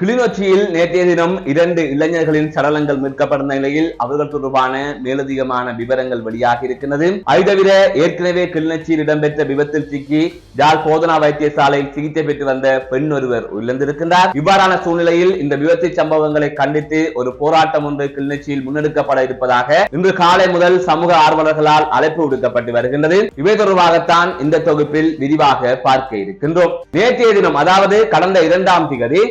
கிளிநொச்சியில் நேற்றைய தினம் இரண்டு இளைஞர்களின் சடலங்கள் மீட்கப்பட்ட நிலையில் அவர்கள் தொடர்பான மேலதிகமான விவரங்கள் வெளியாகி இருக்கின்றது. அது தவிர ஏற்கனவே கிளிநொச்சியில் இடம்பெற்ற விபத்தில் சிக்கி ஜால் போதனா வைத்தியசாலையில் சிகிச்சை பெற்று வந்த பெண் ஒருவர் உயிரிழந்திருக்கின்றார். இவ்வாறான சூழ்நிலையில் இந்த விபத்து சம்பவங்களை கண்டித்து ஒரு போராட்டம் ஒன்று கிளிநொச்சியில் முன்னெடுக்கப்பட இருப்பதாக இன்று காலை முதல் சமூக ஆர்வலர்களால் அழைப்பு விடுக்கப்பட்டு வருகின்றது. இவை தொடர்பாகத்தான் இந்த தொகுப்பில் விரிவாக பார்க்க இருக்கின்றோம். நேற்றைய தினம் அதாவது கடந்த இரண்டாம் திகதி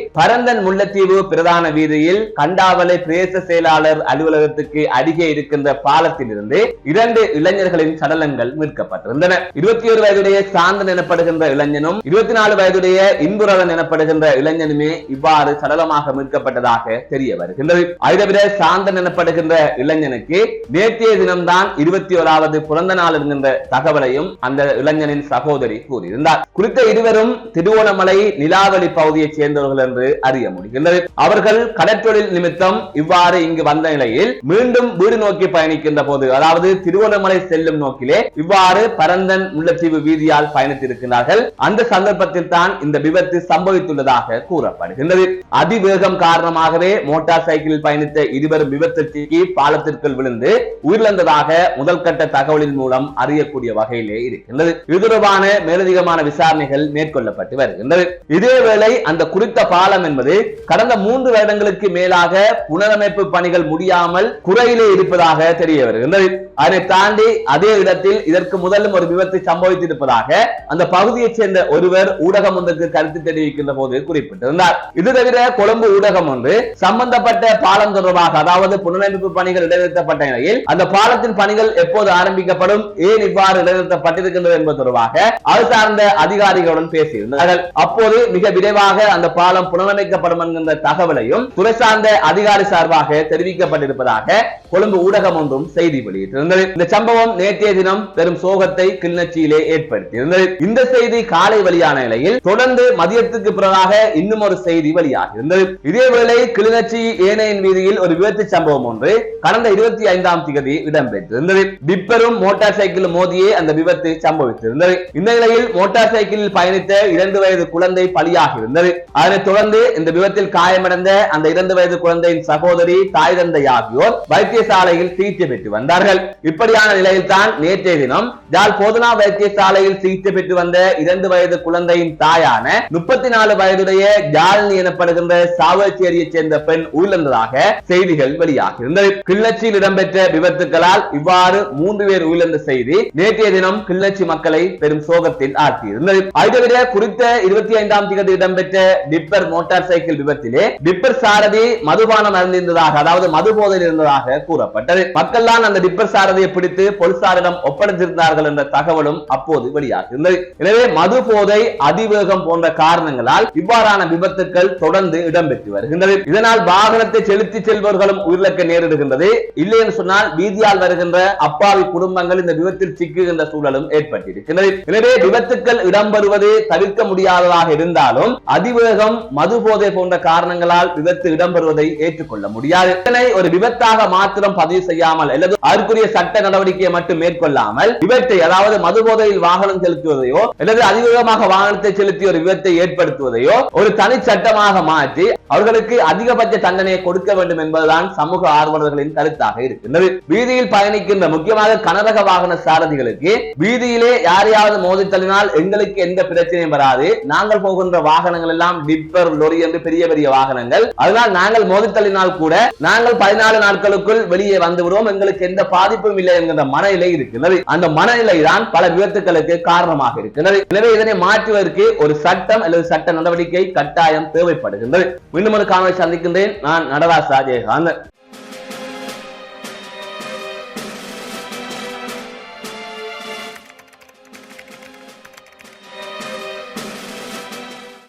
பரந்தன் முல்லைத்தீவு பிரதான வீதியில் கண்டாவளை பிரதேச செயலாளர் அலுவலகத்துக்கு அருகே இருக்கின்ற பாலத்தில் இருந்து இரண்டு இளைஞர்களின் சடலங்கள் மீட்கப்பட்டிருந்தன. இருபத்தி ஒரு வயதுடைய சாந்தன் எனப்படுகின்ற இளைஞனும் இருபத்தி நாலு வயதுடைய இன்புரவன் எனப்படுகின்ற இளைஞனுமே இவ்வாறு சடலமாக மீட்கப்பட்டதாக தெரிய வருகின்றது. அதை சாந்தன் எனப்படுகின்ற இளைஞனுக்கு நேற்றைய தினம்தான் இருபத்தி ஓராவது பிறந்த நாள் என்கின்ற தகவலையும் அந்த இளைஞனின் சகோதரி கூறியிருந்தார். குறித்த இருவரும் திருவோணமலை நிலாவளி பகுதியைச் சேர்ந்தவர்கள் என்று அறிய செய்ய முடிகின்றது. அவர்கள் கடற்றொழில் நிமித்தம் இவ்வாறு இங்கு வந்த நிலையில் மீண்டும் வீடு நோக்கி பயணிக்கின்ற போது அதாவது திருவண்ணாமலை செல்லும் நோக்கிலே இவ்வாறு பரந்தன் முல்லத்தீவு வீதியால் பயணித்திருக்கிறார்கள் அந்த சந்தர்ப்பத்தில் தான் இந்த விபத்து சம்பவித்துள்ளதாக கூறப்படுகின்றது. அதிவேகம் காரணமாகவே மோட்டார் சைக்கிளில் பயணித்த இருவரும் விபத்திற்கு பாலத்திற்குள் விழுந்து உயிரிழந்ததாக முதல் கட்ட தகவலின் மூலம் அறியக்கூடிய வகையிலே இருக்கின்றது. இது தொடர்பான மேலதிகமான விசாரணைகள் மேற்கொள்ளப்பட்டு வருகின்றது. இதேவேளை அந்த குறித்த பாலம் என்பது கடந்த மூன்று வருடங்களுக்கு மேலாக புனரமைப்பு பணிகள் முடியாமல் குறையிலே இருப்பதாக தெரிய வருகின்றது அதனை தாண்டி அதே இடத்தில் இதற்கு முதலும் ஒரு விபத்து சம்பவித்திருப்பதாக அந்த பகுதியைச் சேர்ந்த ஒருவர் ஊடகம் ஒன்றுக்கு கருத்து தெரிவிக்கின்ற போது குறிப்பிட்டிருந்தார். இது தவிர கொழும்பு ஊடகம் ஒன்று சம்பந்தப்பட்ட பாலம் தொடர்பாக அதாவது புனரமைப்பு பணிகள் இடைநிறுத்தப்பட்ட நிலையில் அந்த பாலத்தின் பணிகள் எப்போது ஆரம்பிக்கப்படும் ஏன் இவ்வாறு இடைநிறுத்தப்பட்டிருக்கின்றது என்பது தொடர்பாக அது சார்ந்த அதிகாரிகளுடன் பேசியிருந்தார்கள். அப்போது மிக விரைவாக அந்த பாலம் புனரமைக்கப்பட்ட புனரமைக்கப்படும் என்கின்ற தகவலையும் துறை சார்ந்த அதிகாரி சார்பாக தெரிவிக்கப்பட்டிருப்பதாக கொழும்பு ஊடகம் ஒன்றும் செய்தி வெளியிட்டிருந்தது. இந்த சம்பவம் நேற்றைய தினம் பெரும் சோகத்தை கிளிநொச்சியிலே ஏற்படுத்தியிருந்தது. இந்த செய்தி காலை வெளியான நிலையில் தொடர்ந்து மதியத்துக்கு பிறகாக இன்னும் ஒரு செய்தி வெளியாகி இருந்தது இதேவேளை கிளிநொச்சி ஏனையின் வீதியில் ஒரு விபத்து சம்பவம் ஒன்று கடந்த இருபத்தி ஐந்தாம் தேதி இடம்பெற்றிருந்தது. டிப்பரும் மோட்டார் சைக்கிள் மோதியே அந்த விபத்து சம்பவித்திருந்தது. இந்த நிலையில் மோட்டார் சைக்கிளில் பயணித்த இரண்டு வயது குழந்தை பலியாகி இருந்தது அதனைத் தொடர்ந்து இந்த விபத்தில் காயமடைந்த அந்த இரண்டு வயது குழந்தையின் சகோதரி தாய் தந்தை ஆகியோர் வைத்திய வைத்தியசாலையில் சிகிச்சை பெற்று வந்தார்கள். இப்படியான நிலையில் தான் நேற்றைய தினம் ஜால் போதனா வைத்தியசாலையில் சிகிச்சை பெற்று வந்த இரண்டு வயது குழந்தையின் தாயான முப்பத்தி நாலு வயதுடைய ஜாலினி எனப்படுகின்ற சாவச்சேரியை சேர்ந்த பெண் உயிரிழந்ததாக செய்திகள் வெளியாகியிருந்தது. கிள்ளச்சியில் இடம்பெற்ற விபத்துகளால் இவ்வாறு மூன்று பேர் உயிரிழந்த செய்தி நேற்றைய தினம் கிள்ளச்சி மக்களை பெரும் சோகத்தில் ஆழ்த்தியிருந்தது. அதைவிட குறித்த இருபத்தி ஐந்தாம் தேதி இடம்பெற்ற டிப்பர் மோட்டார் சைக்கிள் விபத்திலே டிப்பர் சாரதி மதுபானம் அறிந்திருந்ததாக அதாவது மது போதையில் இருந்ததாக கூறப்பட்டது. மக்கள் தான் அந்த டிப்பர் சாரதியை பிடித்து போலீசாரிடம் ஒப்படைத்திருந்தார்கள் என்ற தகவலும் அப்போது வெளியாகியிருந்தது எனவே மது போதை அதிவேகம் போன்ற காரணங்களால் இவ்வாறான விபத்துக்கள் தொடர்ந்து இடம்பெற்று வருகின்றது. இதனால் வாகனத்தை செலுத்தி செல்பவர்களும் உயிரிழக்க நேரிடுகின்றது. இல்லை என்று சொன்னால் வீதியால் வருகின்ற அப்பாவி குடும்பங்கள் இந்த விபத்தில் சிக்குகின்ற சூழலும் ஏற்பட்டிருக்கிறது எனவே விபத்துக்கள் இடம்பெறுவது தவிர்க்க முடியாததாக இருந்தாலும் அதிவேகம் மது போதை போன்ற காரணங்களால் விபத்து இடம்பெறுவதை ஏற்றுக்கொள்ள முடியாது. இதனை ஒரு விபத்தாக மாற்ற மாத்திரம் பதிவு செய்யாமல் அல்லது அதற்குரிய சட்ட நடவடிக்கையை மட்டும் மேற்கொள்ளாமல் விபத்தை அதாவது மது போதையில் வாகனம் செலுத்துவதையோ அல்லது அதிவேகமாக வாகனத்தை செலுத்தி ஒரு விபத்தை ஏற்படுத்துவதையோ ஒரு தனி சட்டமாக மாற்றி அவர்களுக்கு அதிகபட்ச தண்டனையை கொடுக்க வேண்டும் என்பதுதான் சமூக ஆர்வலர்களின் கருத்தாக இருக்கின்றது. வீதியில் பயணிக்கின்ற முக்கியமாக கனரக வாகன சாரதிகளுக்கு வீதியிலே யாரையாவது மோதி தள்ளினால் எங்களுக்கு எந்த பிரச்சனையும் வராது. நாங்கள் போகின்ற வாகனங்கள் எல்லாம் டிப்பர் லொரி என்று பெரிய பெரிய வாகனங்கள். அதனால் நாங்கள் மோதி தள்ளினால் கூட நாங்கள் பதினாலு நாட்களுக்குள் வெளியே வந்து விடுவோம். எங்களுக்கு எந்த பாதிப்பும் இல்லை என்கிற மனநிலை இருக்கிறது அந்த மனநிலை தான் பல விபத்துக்களுக்கு காரணமாக இருக்கிறது எனவே இதனை மாற்றுவதற்கு ஒரு சட்டம் அல்லது சட்ட நடவடிக்கை கட்டாயம் தேவைப்படுகின்றது. மீண்டும் ஒரு காணொலி சந்திக்கின்றேன். நான் நடராஜ் ஜெயகாந்தன்.